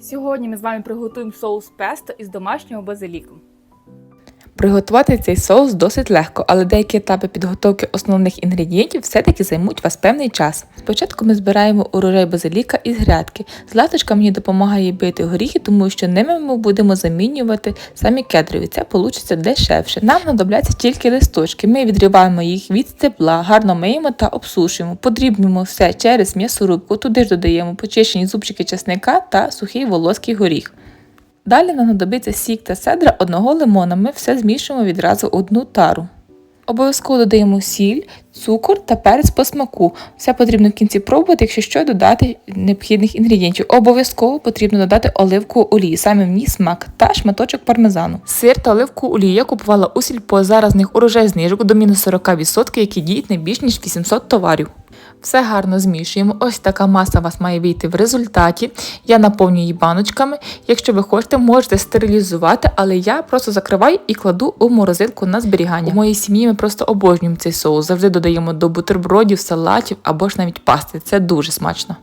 Сьогодні ми з вами приготуємо соус песто із домашнього базиліку. Приготувати цей соус досить легко, але деякі етапи підготовки основних інгредієнтів все-таки займуть вас певний час. Спочатку ми збираємо урожай базиліка із грядки. Златочка мені допомагає бити горіхи, тому що ними ми будемо замінювати самі кедрові. Це вийде дешевше. Нам знадобляться тільки листочки. Ми відриваємо їх від стебла, гарно миємо та обсушуємо. Подрібнемо все через м'ясорубку. Туди ж додаємо почищені зубчики чесника та сухий волоський горіх. Далі нам знадобиться сік та цедра одного лимона. Ми все змішуємо відразу одну тару. Обов'язково додаємо сіль, цукор та перець по смаку. Все потрібно в кінці пробувати, якщо що, додати необхідних інгредієнтів. Обов'язково потрібно додати оливкову олію, саме в ній смак та шматочок пармезану. Сир та оливкову олію я купувала у сільпо. Зараз них урожай знижок до мінус 40%, які діють не більш ніж 800 товарів. Все гарно змішуємо. Ось така маса у вас має вийти в результаті. Я наповнюю її баночками. Якщо ви хочете, можете стерилізувати, але я просто закриваю і кладу у морозилку на зберігання. У моїй сім'ї ми просто обожнюємо цей соус. Завжди додаємо до бутербродів, салатів або ж навіть пасти. Це дуже смачно.